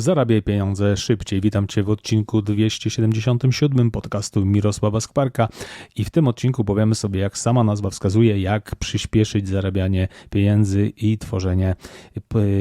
Zarabiaj pieniądze szybciej. Witam Cię w odcinku 277 podcastu Mirosława Skwarka i w tym odcinku powiemy sobie, jak sama nazwa wskazuje, jak przyspieszyć zarabianie pieniędzy i tworzenie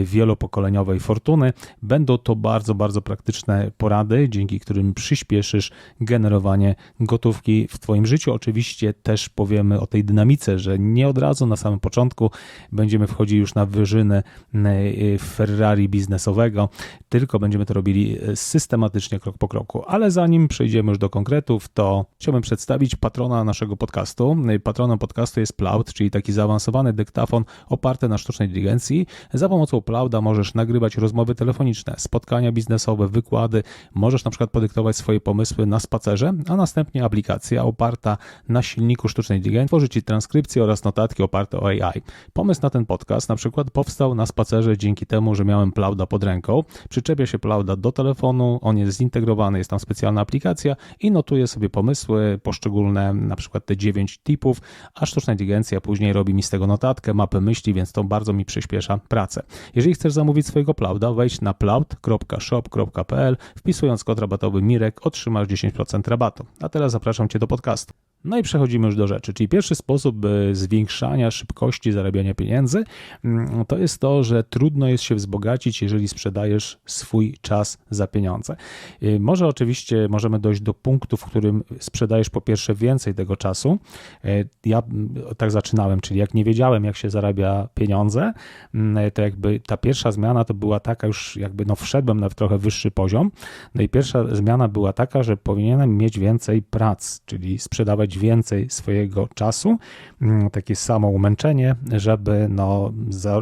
wielopokoleniowej fortuny. Będą to bardzo, bardzo praktyczne porady, dzięki którym przyspieszysz generowanie gotówki w Twoim życiu. Oczywiście też powiemy o tej dynamice, że nie od razu na samym początku będziemy wchodzić już na wyżyny e, Ferrari biznesowego, tylko tylko będziemy to robili e, systematycznie, krok po kroku. Ale zanim przejdziemy już do konkretów, to chciałbym przedstawić patrona naszego podcastu. E, patronem podcastu jest Cloud, czyli taki zaawansowany dyktafon oparty na sztucznej inteligencji. Za pomocą Clouda możesz nagrywać rozmowy telefoniczne, spotkania biznesowe, wykłady. Możesz na przykład podyktować swoje pomysły na spacerze, a następnie aplikacja oparta na silniku sztucznej inteligencji tworzy Ci transkrypcje oraz notatki oparte o AI. Pomysł na ten podcast na przykład powstał na spacerze dzięki temu, że miałem Clouda pod ręką. Przyczepię się Clouda do telefonu, on jest zintegrowany, jest tam specjalna aplikacja i notuje sobie pomysły, poszczególne, na przykład te 9 tipów, a sztuczna inteligencja później robi mi z tego notatkę, mapę myśli, więc to bardzo mi przyspiesza pracę. Jeżeli chcesz zamówić swojego Clouda, wejdź na cloud.shop.pl, wpisując kod rabatowy MIREK otrzymasz 10% rabatu. A teraz zapraszam Cię do podcastu. No i przechodzimy już do rzeczy. Czyli pierwszy sposób zwiększania szybkości zarabiania pieniędzy mm, to jest to, że trudno jest się wzbogacić, jeżeli sprzedajesz swój czas za pieniądze. Y, może oczywiście możemy dojść do punktu, w którym sprzedajesz po pierwsze więcej tego czasu. Y, ja mm, tak zaczynałem, czyli jak nie wiedziałem, jak się zarabia pieniądze, mm, to jakby ta pierwsza zmiana to była taka, już jakby no wszedłem na trochę wyższy poziom. No i pierwsza zmiana była taka, że powinienem mieć więcej prac, czyli sprzedawać więcej swojego czasu, mm, takie samo umęczenie, żeby no,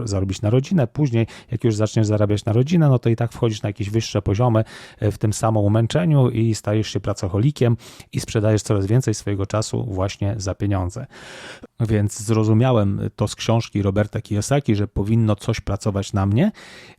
zarobić na rodzinę. Później, jak już zaczniesz zarabiać na rodzinę, no to i tak wchodzisz na jakieś wyższe poziomy e, w tym samym umęczeniu i stajesz się pracocholikiem i sprzedajesz coraz więcej swojego czasu właśnie za pieniądze. Więc zrozumiałem to z książki Roberta Kiyosaki, że powinno coś pracować na mnie,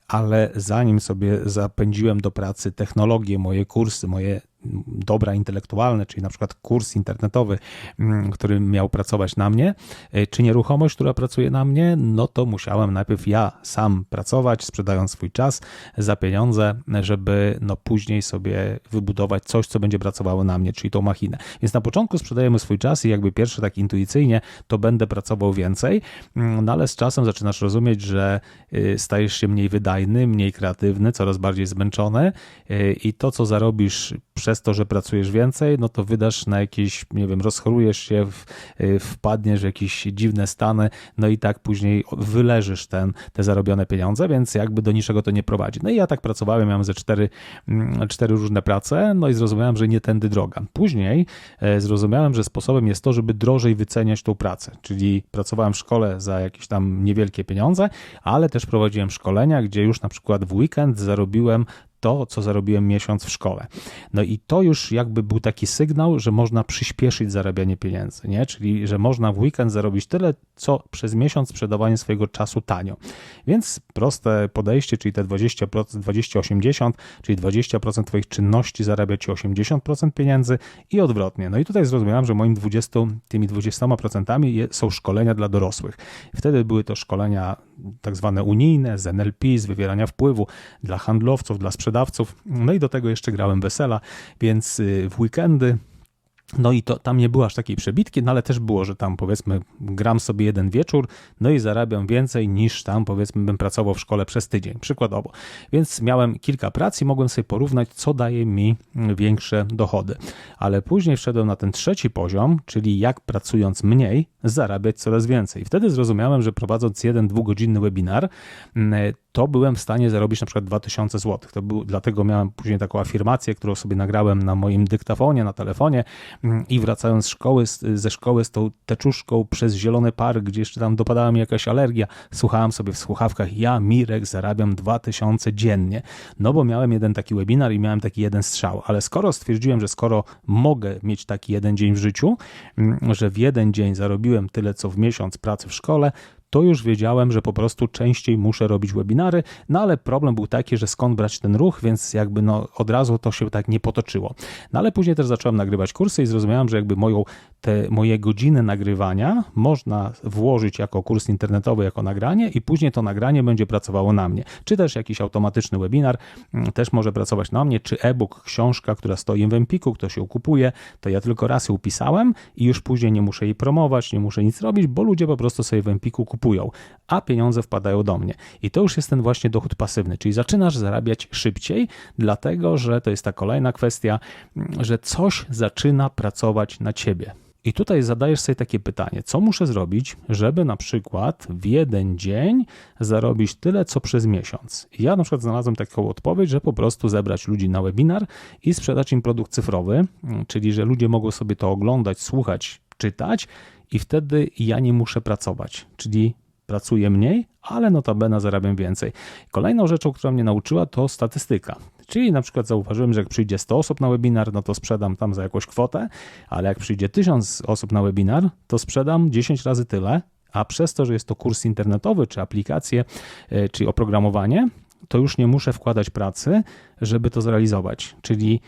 ale zanim sobie zapędziłem do pracy technologię, moje kursy, moje dobra intelektualne, czyli na przykład kurs internetowy, mm, który miał pracować na mnie, e, czy nieruchomość, która pracuje na mnie, no to musiałem najpierw ja sam pracować, sprzedając swój czas za pieniądze, żeby no później sobie wybudować coś, co będzie pracowało na mnie, czyli tą machinę. Więc na początku sprzedajemy swój czas i jakby pierwsze tak intuicyjnie, to będę pracował więcej, mm, no ale z czasem zaczynasz rozumieć, że y, stajesz się mniej wydajny, mniej kreatywny, coraz bardziej zmęczony y, i to, co zarobisz przez to, że pracujesz więcej, no to wydasz na jakieś, nie wiem, rozchorujesz się, y, wpadniesz w jakieś dziwne stany, no i tak później wyleżysz ten, te zarobione pieniądze, więc jakby do niczego to nie prowadzi. No i ja tak pracowałem, miałem ze cztery, mm, cztery różne prace, no i zrozumiałem, że nie tędy droga. Później e, zrozumiałem, że sposobem jest to, żeby drożej wyceniać tą pracę, czyli pracowałem w szkole za jakieś tam niewielkie pieniądze, ale też prowadziłem szkolenia, gdzie już na przykład w weekend zarobiłem to, co zarobiłem miesiąc w szkole. No i to już jakby był taki sygnał, że można przyspieszyć zarabianie pieniędzy, nie? Czyli, że można w weekend zarobić tyle, co przez miesiąc sprzedawanie swojego czasu tanio. Więc proste podejście, czyli te 20%, 20-80, czyli 20% Twoich czynności zarabia Ci 80% pieniędzy i odwrotnie. No i tutaj zrozumiałem, że moim 20, tymi 20% są szkolenia dla dorosłych. Wtedy były to szkolenia tak zwane unijne, z NLP, z wywierania wpływu dla handlowców, dla sprzedawców, sprzedawców. No i do tego jeszcze grałem wesela, więc y, w weekendy no i to tam nie było aż takiej przebitki, no ale też było, że tam powiedzmy gram sobie jeden wieczór, no i zarabiam więcej niż tam powiedzmy bym pracował w szkole przez tydzień, przykładowo. Więc miałem kilka prac i mogłem sobie porównać, co daje mi większe dochody. Ale później wszedłem na ten trzeci poziom, czyli jak pracując mniej, zarabiać coraz więcej. Wtedy zrozumiałem, że prowadząc jeden dwugodzinny webinar, to byłem w stanie zarobić na przykład 2000 zł. To był, dlatego miałem później taką afirmację, którą sobie nagrałem na moim dyktafonie, na telefonie mm, i wracając z szkoły, ze szkoły z tą teczuszką przez zielony park, gdzie jeszcze tam dopadała mi jakaś alergia, słuchałem sobie w słuchawkach, ja Mirek zarabiam 2000 dziennie, no bo miałem jeden taki webinar i miałem taki jeden strzał, ale skoro stwierdziłem, że skoro mogę mieć taki jeden dzień w życiu, mm, że w jeden dzień zarobiłem tyle, co w miesiąc pracy w szkole, to już wiedziałem, że po prostu częściej muszę robić webinary, no ale problem był taki, że skąd brać ten ruch, więc jakby no od razu to się tak nie potoczyło. No ale później też zacząłem nagrywać kursy i zrozumiałem, że jakby moją, te moje godziny nagrywania można włożyć jako kurs internetowy, jako nagranie i później to nagranie będzie pracowało na mnie. Czy też jakiś automatyczny webinar mm, też może pracować na mnie, czy e-book, książka, która stoi w Empiku, ktoś ją kupuje, to ja tylko raz ją pisałem i już później nie muszę jej promować, nie muszę nic robić, bo ludzie po prostu sobie w Empiku kupują, a pieniądze wpadają do mnie. I to już jest ten właśnie dochód pasywny, czyli zaczynasz zarabiać szybciej, dlatego że to jest ta kolejna kwestia, że coś zaczyna pracować na ciebie. I tutaj zadajesz sobie takie pytanie, co muszę zrobić, żeby na przykład w jeden dzień zarobić tyle, co przez miesiąc. Ja na przykład znalazłem taką odpowiedź, że po prostu zebrać ludzi na webinar i sprzedać im produkt cyfrowy, czyli że ludzie mogą sobie to oglądać, słuchać, czytać i wtedy ja nie muszę pracować, czyli pracuję mniej, ale notabene zarabiam więcej. Kolejną rzeczą, która mnie nauczyła, to statystyka. Czyli na przykład zauważyłem, że jak przyjdzie 100 osób na webinar, no to sprzedam tam za jakąś kwotę, ale jak przyjdzie 1000 osób na webinar, to sprzedam 10 razy tyle, a przez to, że jest to kurs internetowy, czy aplikacje, e, czy oprogramowanie, to już nie muszę wkładać pracy, żeby to zrealizować. Czyli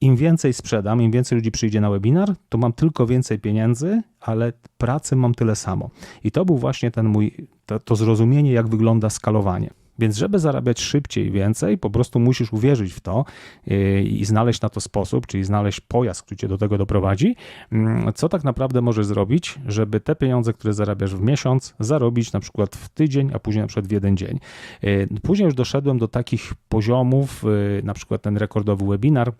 im więcej sprzedam, im więcej ludzi przyjdzie na webinar, to mam tylko więcej pieniędzy, ale pracy mam tyle samo. I to był właśnie ten mój, to, to zrozumienie, jak wygląda skalowanie. Więc żeby zarabiać szybciej więcej, po prostu musisz uwierzyć w to yy, i znaleźć na to sposób, czyli znaleźć pojazd, który cię do tego doprowadzi. Mm, co tak naprawdę możesz zrobić, żeby te pieniądze, które zarabiasz w miesiąc, zarobić na przykład w tydzień, a później na przykład w jeden dzień. Yy, później już doszedłem do takich poziomów, yy, na przykład ten rekordowy webinar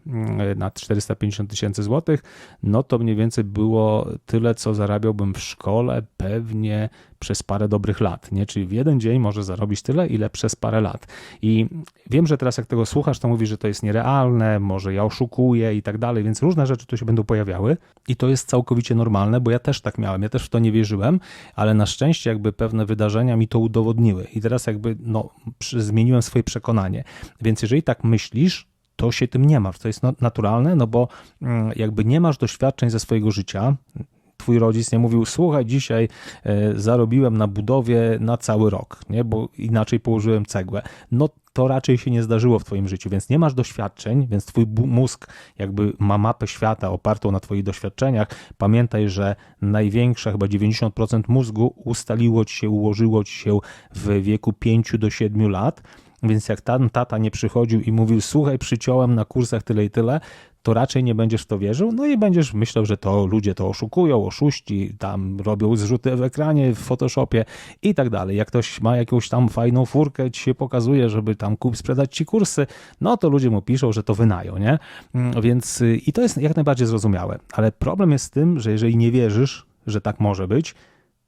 na 450 tysięcy złotych, no to mniej więcej było tyle, co zarabiałbym w szkole pewnie przez parę dobrych lat, nie? Czyli w jeden dzień może zarobić tyle, ile przez parę lat. I wiem, że teraz jak tego słuchasz, to mówisz, że to jest nierealne, może ja oszukuję i tak dalej, więc różne rzeczy tu się będą pojawiały i to jest całkowicie normalne, bo ja też tak miałem, ja też w to nie wierzyłem, ale na szczęście jakby pewne wydarzenia mi to udowodniły i teraz jakby no, zmieniłem swoje przekonanie. Więc jeżeli tak myślisz, to się tym nie masz. To jest naturalne, no bo mm, jakby nie masz doświadczeń ze swojego życia, twój rodzic nie mówił, słuchaj, dzisiaj e, zarobiłem na budowie na cały rok, nie? bo inaczej położyłem cegłę. No to raczej się nie zdarzyło w twoim życiu, więc nie masz doświadczeń, więc twój mózg jakby ma mapę świata opartą na twoich doświadczeniach. Pamiętaj, że największa, chyba 90% mózgu ustaliło ci się, ułożyło ci się w wieku 5 do 7 lat, więc jak tam tata nie przychodził i mówił, słuchaj, przyciąłem na kursach tyle i tyle, to raczej nie będziesz w to wierzył, no i będziesz myślał, że to ludzie to oszukują, oszuści, tam robią zrzuty w ekranie, w Photoshopie i tak dalej. Jak ktoś ma jakąś tam fajną furkę, ci się pokazuje, żeby tam kup, sprzedać ci kursy, no to ludzie mu piszą, że to wynają, nie? Mm, więc i to jest jak najbardziej zrozumiałe, ale problem jest z tym, że jeżeli nie wierzysz, że tak może być,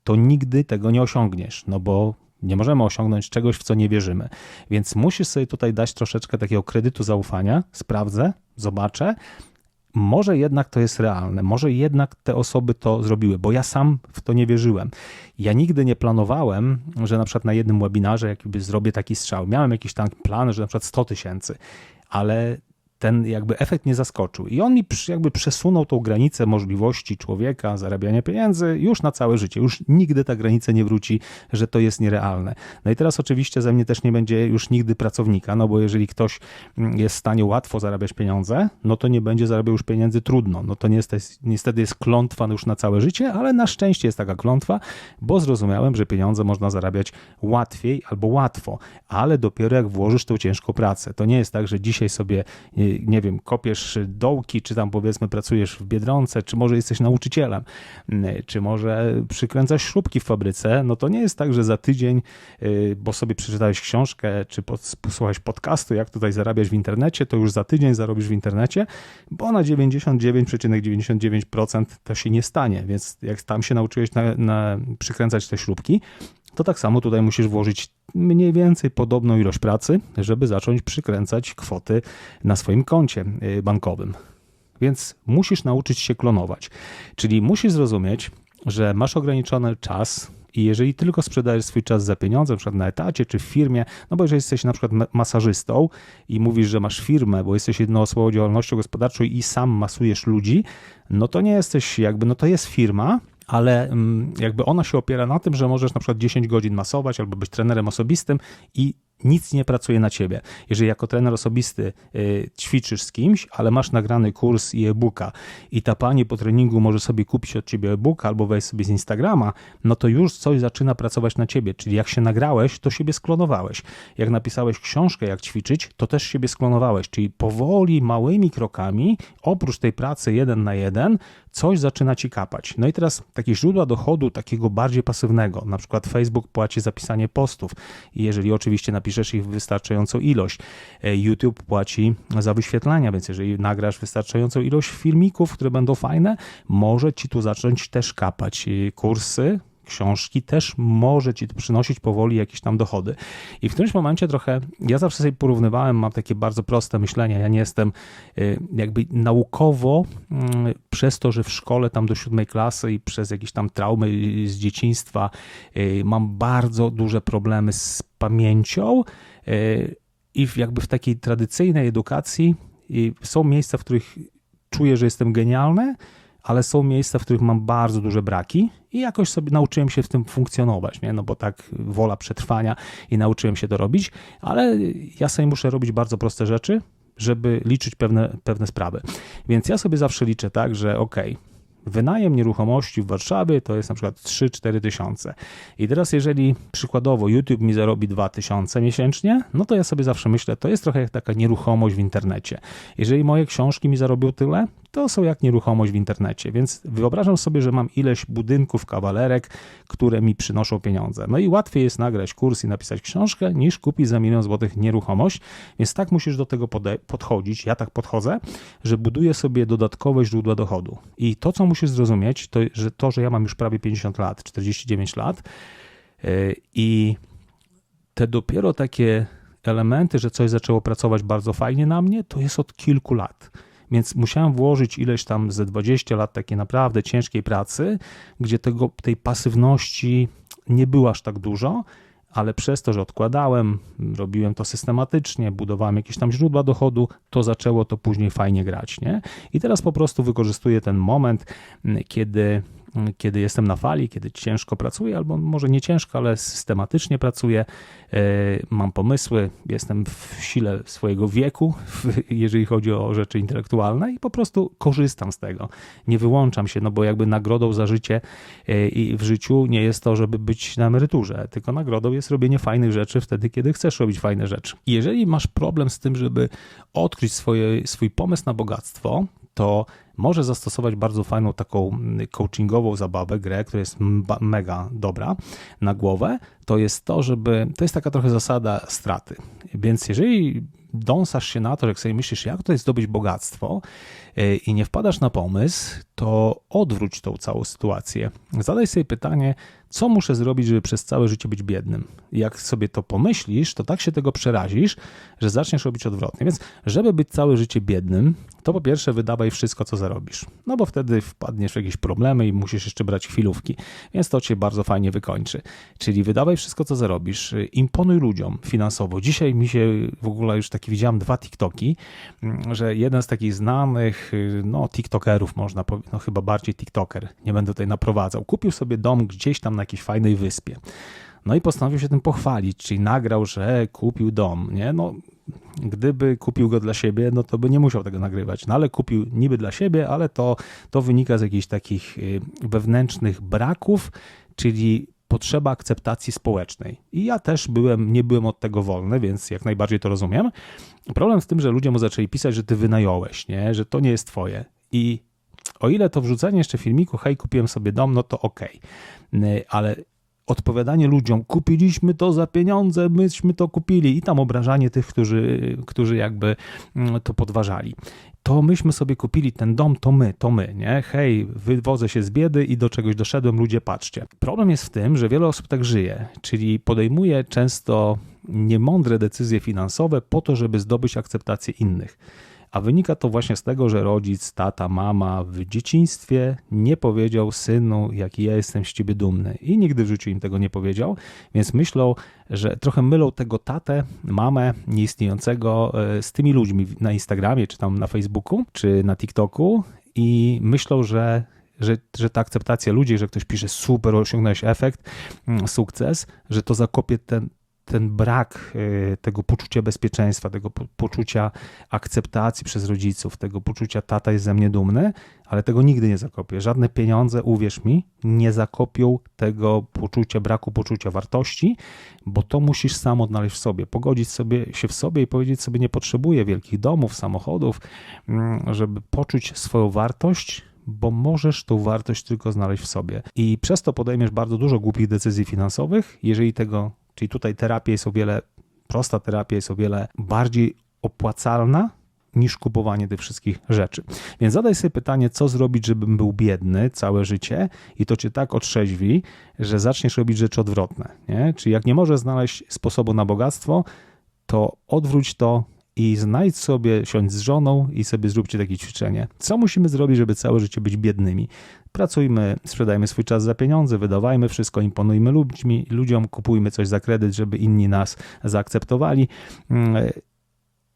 to nigdy tego nie osiągniesz, no bo nie możemy osiągnąć czegoś, w co nie wierzymy. Więc musisz sobie tutaj dać troszeczkę takiego kredytu zaufania. Sprawdzę, zobaczę. Może jednak to jest realne, może jednak te osoby to zrobiły, bo ja sam w to nie wierzyłem. Ja nigdy nie planowałem, że na przykład na jednym webinarze jakby zrobię taki strzał. Miałem jakiś tam plan, że na przykład 100 tysięcy, ale ten jakby efekt nie zaskoczył. I on mi jakby przesunął tą granicę możliwości człowieka zarabiania pieniędzy już na całe życie. Już nigdy ta granica nie wróci, że to jest nierealne. No i teraz oczywiście ze mnie też nie będzie już nigdy pracownika, no bo jeżeli ktoś mm, jest w stanie łatwo zarabiać pieniądze, no to nie będzie zarabiał już pieniędzy trudno. No to niestety, niestety jest klątwa już na całe życie, ale na szczęście jest taka klątwa, bo zrozumiałem, że pieniądze można zarabiać łatwiej albo łatwo, ale dopiero jak włożysz tą ciężką pracę. To nie jest tak, że dzisiaj sobie nie wiem, kopiesz dołki, czy tam powiedzmy pracujesz w Biedronce, czy może jesteś nauczycielem, czy może przykręcasz śrubki w fabryce, no to nie jest tak, że za tydzień, y, bo sobie przeczytałeś książkę, czy posłuchałeś podcastu, jak tutaj zarabiać w internecie, to już za tydzień zarobisz w internecie, bo na 99,99% ,99 to się nie stanie, więc jak tam się nauczyłeś na, na przykręcać te śrubki, to tak samo tutaj musisz włożyć mniej więcej podobną ilość pracy, żeby zacząć przykręcać kwoty na swoim koncie y, bankowym. Więc musisz nauczyć się klonować. Czyli musisz zrozumieć, że masz ograniczony czas, i jeżeli tylko sprzedajesz swój czas za pieniądze, na przykład na etacie czy w firmie, no bo jeżeli jesteś na przykład masażystą i mówisz, że masz firmę, bo jesteś jednoosobową działalnością gospodarczą i sam masujesz ludzi, no to nie jesteś jakby, no to jest firma, ale mm, jakby ona się opiera na tym, że możesz na przykład 10 godzin masować albo być trenerem osobistym i nic nie pracuje na ciebie. Jeżeli jako trener osobisty y, ćwiczysz z kimś, ale masz nagrany kurs i e-booka i ta pani po treningu może sobie kupić od ciebie e-booka albo wejść sobie z Instagrama, no to już coś zaczyna pracować na ciebie. Czyli jak się nagrałeś, to siebie sklonowałeś. Jak napisałeś książkę, jak ćwiczyć, to też siebie sklonowałeś. Czyli powoli, małymi krokami, oprócz tej pracy jeden na jeden, coś zaczyna ci kapać. No i teraz takie źródła dochodu takiego bardziej pasywnego, na przykład Facebook płaci za pisanie postów i jeżeli oczywiście napiszesz ich wystarczającą ilość, e, YouTube płaci za wyświetlania, więc jeżeli nagrasz wystarczającą ilość filmików, które będą fajne, może ci tu zacząć też kapać e, kursy, książki też może ci przynosić powoli jakieś tam dochody. I w którymś momencie trochę, ja zawsze sobie porównywałem, mam takie bardzo proste myślenie, ja nie jestem y, jakby naukowo mm, przez to, że w szkole tam do siódmej klasy i przez jakieś tam traumy z dzieciństwa y, mam bardzo duże problemy z pamięcią y, i jakby w takiej tradycyjnej edukacji są miejsca, w których czuję, że jestem genialny, ale są miejsca, w których mam bardzo duże braki i jakoś sobie nauczyłem się w tym funkcjonować, nie? no bo tak wola przetrwania i nauczyłem się to robić, ale ja sobie muszę robić bardzo proste rzeczy, żeby liczyć pewne, pewne sprawy. Więc ja sobie zawsze liczę tak, że ok, Wynajem nieruchomości w Warszawie to jest na przykład 3-4 tysiące. I teraz jeżeli przykładowo YouTube mi zarobi 2 tysiące miesięcznie, no to ja sobie zawsze myślę, to jest trochę jak taka nieruchomość w internecie. Jeżeli moje książki mi zarobią tyle, to są jak nieruchomość w internecie. Więc wyobrażam sobie, że mam ileś budynków, kawalerek, które mi przynoszą pieniądze. No i łatwiej jest nagrać kurs i napisać książkę, niż kupić za milion złotych nieruchomość. Więc tak musisz do tego podchodzić. Ja tak podchodzę, że buduję sobie dodatkowe źródła dochodu. I to, co musisz zrozumieć, to że to, że ja mam już prawie 50 lat, 49 lat yy, i te dopiero takie elementy, że coś zaczęło pracować bardzo fajnie na mnie, to jest od kilku lat. Więc musiałem włożyć ileś tam ze 20 lat takiej naprawdę ciężkiej pracy, gdzie tego, tej pasywności nie było aż tak dużo, ale przez to, że odkładałem, robiłem to systematycznie, budowałem jakieś tam źródła dochodu, to zaczęło to później fajnie grać, nie? I teraz po prostu wykorzystuję ten moment, kiedy kiedy jestem na fali, kiedy ciężko pracuję, albo może nie ciężko, ale systematycznie pracuję, e, mam pomysły, jestem w sile swojego wieku, jeżeli chodzi o rzeczy intelektualne i po prostu korzystam z tego. Nie wyłączam się, no bo jakby nagrodą za życie e, i w życiu nie jest to, żeby być na emeryturze, tylko nagrodą jest robienie fajnych rzeczy wtedy, kiedy chcesz robić fajne rzeczy. Jeżeli masz problem z tym, żeby odkryć swoje, swój pomysł na bogactwo, to może zastosować bardzo fajną taką coachingową zabawę, grę, która jest mega dobra na głowę, to jest to, żeby, to jest taka trochę zasada straty. Więc jeżeli dąsasz się na to, że sobie myślisz, jak jest zdobyć bogactwo e, i nie wpadasz na pomysł, to odwróć tą całą sytuację. Zadaj sobie pytanie, co muszę zrobić, żeby przez całe życie być biednym? Jak sobie to pomyślisz, to tak się tego przerazisz, że zaczniesz robić odwrotnie. Więc, żeby być całe życie biednym, to po pierwsze wydawaj wszystko, co zarobisz. No bo wtedy wpadniesz w jakieś problemy i musisz jeszcze brać chwilówki, więc to cię bardzo fajnie wykończy. Czyli wydawaj wszystko, co zarobisz, imponuj ludziom finansowo. Dzisiaj mi się w ogóle już taki widziałem dwa TikToki, że jeden z takich znanych, no TikTokerów można powiedzieć, no chyba bardziej TikToker, nie będę tutaj naprowadzał, kupił sobie dom gdzieś tam na jakiejś fajnej wyspie. No i postanowił się tym pochwalić, czyli nagrał, że kupił dom, nie? No, gdyby kupił go dla siebie, no to by nie musiał tego nagrywać. No ale kupił niby dla siebie, ale to, to wynika z jakichś takich y, wewnętrznych braków, czyli potrzeba akceptacji społecznej. I ja też byłem, nie byłem od tego wolny, więc jak najbardziej to rozumiem. Problem w tym, że ludzie mu zaczęli pisać, że ty wynająłeś, nie? że to nie jest twoje. I o ile to wrzucenie jeszcze filmiku, hej, kupiłem sobie dom, no to okej. Okay. Ale odpowiadanie ludziom, kupiliśmy to za pieniądze, myśmy to kupili i tam obrażanie tych, którzy, którzy jakby mm, to podważali. To myśmy sobie kupili ten dom, to my, to my, nie? Hej, wywodzę się z biedy i do czegoś doszedłem, ludzie patrzcie. Problem jest w tym, że wiele osób tak żyje, czyli podejmuje często niemądre decyzje finansowe po to, żeby zdobyć akceptację innych a wynika to właśnie z tego, że rodzic, tata, mama w dzieciństwie nie powiedział synu, jaki ja jestem z ciebie dumny. I nigdy w życiu im tego nie powiedział, więc myślą, że trochę mylą tego tatę, mamę nieistniejącego e, z tymi ludźmi na Instagramie, czy tam na Facebooku, czy na TikToku i myślą, że że, że ta akceptacja ludzi, że ktoś pisze super, osiągnąłeś efekt, mm, sukces, że to zakopie ten, ten brak y, tego poczucia bezpieczeństwa, tego poczucia akceptacji przez rodziców, tego poczucia tata jest ze mnie dumny, ale tego nigdy nie zakopię. Żadne pieniądze, uwierz mi, nie zakopią tego poczucia, braku poczucia wartości, bo to musisz sam odnaleźć w sobie, pogodzić sobie się w sobie i powiedzieć sobie, nie potrzebuję wielkich domów, samochodów, mm, żeby poczuć swoją wartość, bo możesz tą wartość tylko znaleźć w sobie. I przez to podejmiesz bardzo dużo głupich decyzji finansowych, jeżeli tego Czyli tutaj terapia jest o wiele, prosta terapia jest o wiele bardziej opłacalna niż kupowanie tych wszystkich rzeczy. Więc zadaj sobie pytanie, co zrobić, żebym był biedny całe życie i to cię tak otrzeźwi, że zaczniesz robić rzeczy odwrotne. Nie? Czyli jak nie możesz znaleźć sposobu na bogactwo, to odwróć to i znajdź sobie, siądź z żoną i sobie zróbcie takie ćwiczenie. Co musimy zrobić, żeby całe życie być biednymi? Pracujmy, sprzedajmy swój czas za pieniądze, wydawajmy wszystko, imponujmy ludźmi, ludziom, kupujmy coś za kredyt, żeby inni nas zaakceptowali. Mm,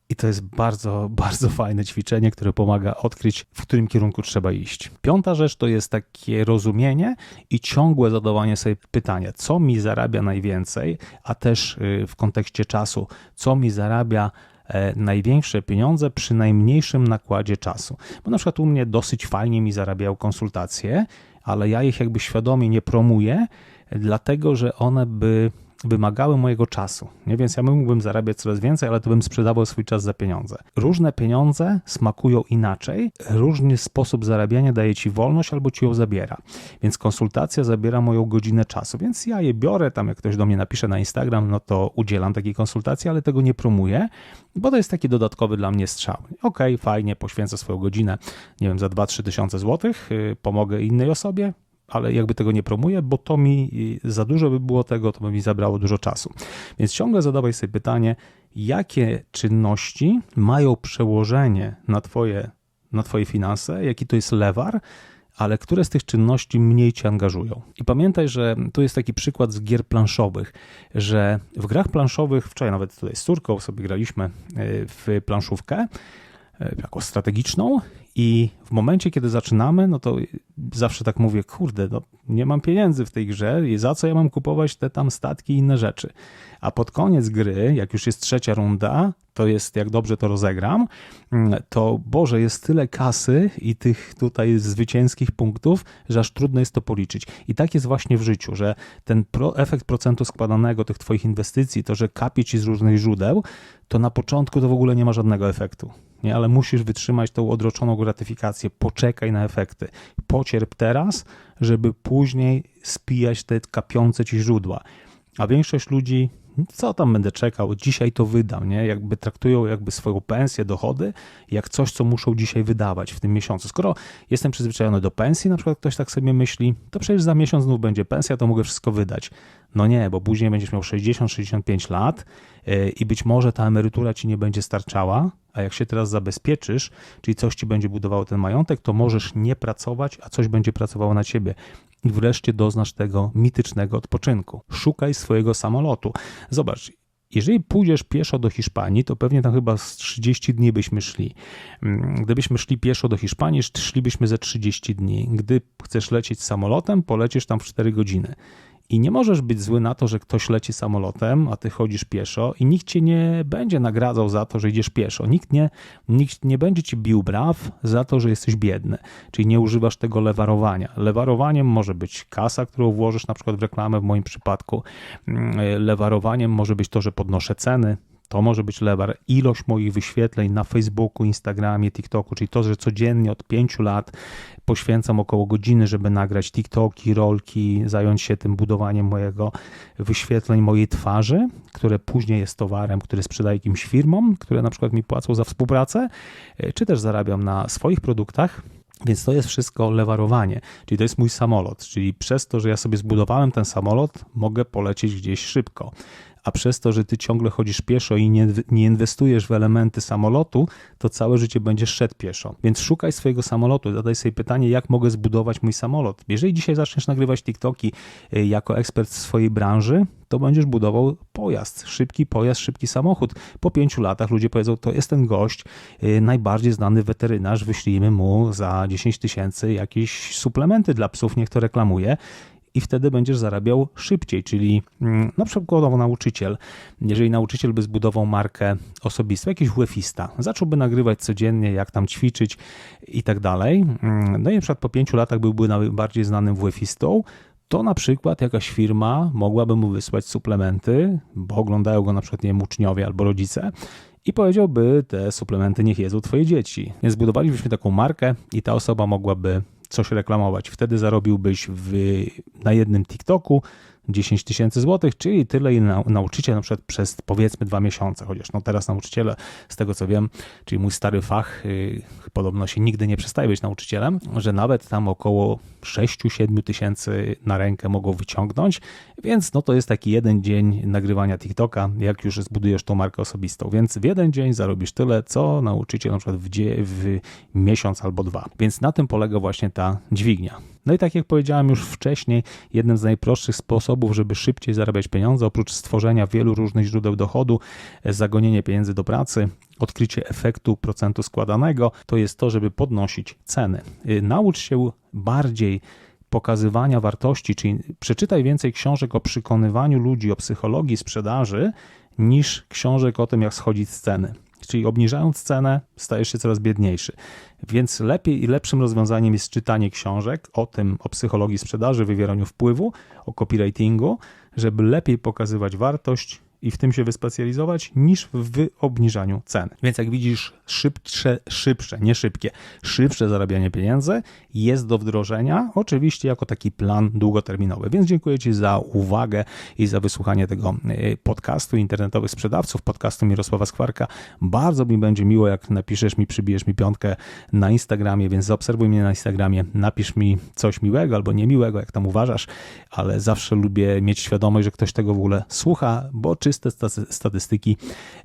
I to jest bardzo, bardzo fajne ćwiczenie, które pomaga odkryć, w którym kierunku trzeba iść. Piąta rzecz to jest takie rozumienie i ciągłe zadawanie sobie pytania, co mi zarabia najwięcej, a też y, w kontekście czasu, co mi zarabia E, największe pieniądze przy najmniejszym nakładzie czasu. Bo na przykład u mnie dosyć fajnie mi zarabiają konsultacje, ale ja ich jakby świadomie nie promuję, dlatego że one by wymagały mojego czasu. Nie? Więc ja mógłbym zarabiać coraz więcej, ale to bym sprzedawał swój czas za pieniądze. Różne pieniądze smakują inaczej, różny sposób zarabiania daje ci wolność albo ci ją zabiera. Więc konsultacja zabiera moją godzinę czasu, więc ja je biorę, tam jak ktoś do mnie napisze na Instagram, no to udzielam takiej konsultacji, ale tego nie promuję, bo to jest taki dodatkowy dla mnie strzał. Ok, fajnie, poświęcę swoją godzinę, nie wiem, za 2-3 tysiące złotych, yy, pomogę innej osobie, ale jakby tego nie promuję, bo to mi za dużo by było tego, to by mi zabrało dużo czasu. Więc ciągle zadawaj sobie pytanie, jakie czynności mają przełożenie na twoje, na twoje finanse, jaki to jest lewar, ale które z tych czynności mniej cię angażują. I pamiętaj, że tu jest taki przykład z gier planszowych, że w grach planszowych, wczoraj nawet tutaj z córką sobie graliśmy e, w planszówkę, e, jako strategiczną i w momencie, kiedy zaczynamy, no to zawsze tak mówię, kurde, no nie mam pieniędzy w tej grze i za co ja mam kupować te tam statki i inne rzeczy. A pod koniec gry, jak już jest trzecia runda, to jest jak dobrze to rozegram, to Boże, jest tyle kasy i tych tutaj zwycięskich punktów, że aż trudno jest to policzyć. I tak jest właśnie w życiu, że ten pro, efekt procentu składanego tych twoich inwestycji, to, że kapie ci z różnych źródeł, to na początku to w ogóle nie ma żadnego efektu. Nie, ale musisz wytrzymać tą odroczoną gratyfikację, poczekaj na efekty. Pocierp teraz, żeby później spijać te kapiące ci źródła. A większość ludzi, co tam będę czekał, dzisiaj to wydam, nie? Jakby traktują jakby swoją pensję, dochody, jak coś, co muszą dzisiaj wydawać w tym miesiącu. Skoro jestem przyzwyczajony do pensji, na przykład ktoś tak sobie myśli, to przecież za miesiąc znów będzie pensja, to mogę wszystko wydać. No nie, bo później będziesz miał 60-65 lat yy, i być może ta emerytura ci nie będzie starczała, a jak się teraz zabezpieczysz, czyli coś ci będzie budowało ten majątek, to możesz nie pracować, a coś będzie pracowało na ciebie. I wreszcie doznasz tego mitycznego odpoczynku. Szukaj swojego samolotu. Zobacz, jeżeli pójdziesz pieszo do Hiszpanii, to pewnie tam chyba z 30 dni byśmy szli. Mm, gdybyśmy szli pieszo do Hiszpanii, szlibyśmy ze 30 dni. Gdy chcesz lecieć samolotem, polecisz tam w 4 godziny. I nie możesz być zły na to, że ktoś leci samolotem, a ty chodzisz pieszo i nikt cię nie będzie nagradzał za to, że idziesz pieszo. Nikt nie, nikt nie będzie ci bił braw za to, że jesteś biedny. Czyli nie używasz tego lewarowania. Lewarowaniem może być kasa, którą włożysz na przykład w reklamę, w moim przypadku. Mm, lewarowaniem może być to, że podnoszę ceny, to może być lewar. Ilość moich wyświetleń na Facebooku, Instagramie, TikToku, czyli to, że codziennie od pięciu lat poświęcam około godziny, żeby nagrać TikToki, rolki, zająć się tym budowaniem mojego wyświetleń, mojej twarzy, które później jest towarem, który sprzedaję jakimś firmom, które na przykład mi płacą za współpracę, e, czy też zarabiam na swoich produktach. Więc to jest wszystko lewarowanie, czyli to jest mój samolot, czyli przez to, że ja sobie zbudowałem ten samolot, mogę polecieć gdzieś szybko a przez to, że ty ciągle chodzisz pieszo i nie, nie inwestujesz w elementy samolotu, to całe życie będziesz szedł pieszo. Więc szukaj swojego samolotu, zadaj sobie pytanie, jak mogę zbudować mój samolot. Jeżeli dzisiaj zaczniesz nagrywać TikToki y, jako ekspert w swojej branży, to będziesz budował pojazd, szybki pojazd, szybki samochód. Po pięciu latach ludzie powiedzą, to jest ten gość, yy, najbardziej znany weterynarz, wyślijmy mu za 10 tysięcy jakieś suplementy dla psów, niech to reklamuje i wtedy będziesz zarabiał szybciej, czyli mm, na przykładowo nauczyciel, jeżeli nauczyciel by zbudował markę osobistą, jakiś WF-ista, zacząłby nagrywać codziennie, jak tam ćwiczyć i tak dalej, mm, no i na przykład po pięciu latach byłby najbardziej znanym WF-istą, to na przykład jakaś firma mogłaby mu wysłać suplementy, bo oglądają go na przykład nie wiem, uczniowie albo rodzice i powiedziałby, te suplementy niech jedzą twoje dzieci. Więc zbudowalibyśmy taką markę i ta osoba mogłaby coś reklamować. Wtedy zarobiłbyś w, na jednym TikToku 10 tysięcy złotych, czyli tyle, ile nauczyciel na przykład przez powiedzmy dwa miesiące, chociaż no teraz nauczyciele, z tego co wiem, czyli mój stary fach, yy, podobno się nigdy nie przestaje być nauczycielem, że nawet tam około 6-7 tysięcy na rękę mogą wyciągnąć, więc no to jest taki jeden dzień nagrywania TikToka, jak już zbudujesz tą markę osobistą, więc w jeden dzień zarobisz tyle, co nauczyciel na przykład w, w miesiąc albo dwa. Więc na tym polega właśnie ta dźwignia. No i tak jak powiedziałem już wcześniej, jednym z najprostszych sposobów, żeby szybciej zarabiać pieniądze, oprócz stworzenia wielu różnych źródeł dochodu, zagonienie pieniędzy do pracy, odkrycie efektu procentu składanego, to jest to, żeby podnosić ceny. Naucz się bardziej pokazywania wartości, czyli przeczytaj więcej książek o przekonywaniu ludzi o psychologii sprzedaży niż książek o tym, jak schodzić z ceny. Czyli obniżając cenę, stajesz się coraz biedniejszy. Więc lepiej i lepszym rozwiązaniem jest czytanie książek o tym, o psychologii sprzedaży, wywieraniu wpływu, o copywritingu, żeby lepiej pokazywać wartość i w tym się wyspecjalizować, niż w obniżaniu cen. Więc jak widzisz, szybsze, szybsze, nie szybkie, szybsze zarabianie pieniędzy jest do wdrożenia, oczywiście jako taki plan długoterminowy. Więc dziękuję Ci za uwagę i za wysłuchanie tego e, podcastu internetowych sprzedawców, podcastu Mirosława Skwarka. Bardzo mi będzie miło, jak napiszesz mi, przybijesz mi piątkę na Instagramie, więc zaobserwuj mnie na Instagramie, napisz mi coś miłego albo niemiłego, jak tam uważasz, ale zawsze lubię mieć świadomość, że ktoś tego w ogóle słucha, bo czy czyste statystyki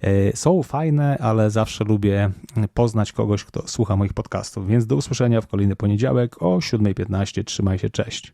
e, są fajne, ale zawsze lubię poznać kogoś, kto słucha moich podcastów. Więc do usłyszenia w kolejny poniedziałek o 7.15. Trzymaj się, cześć.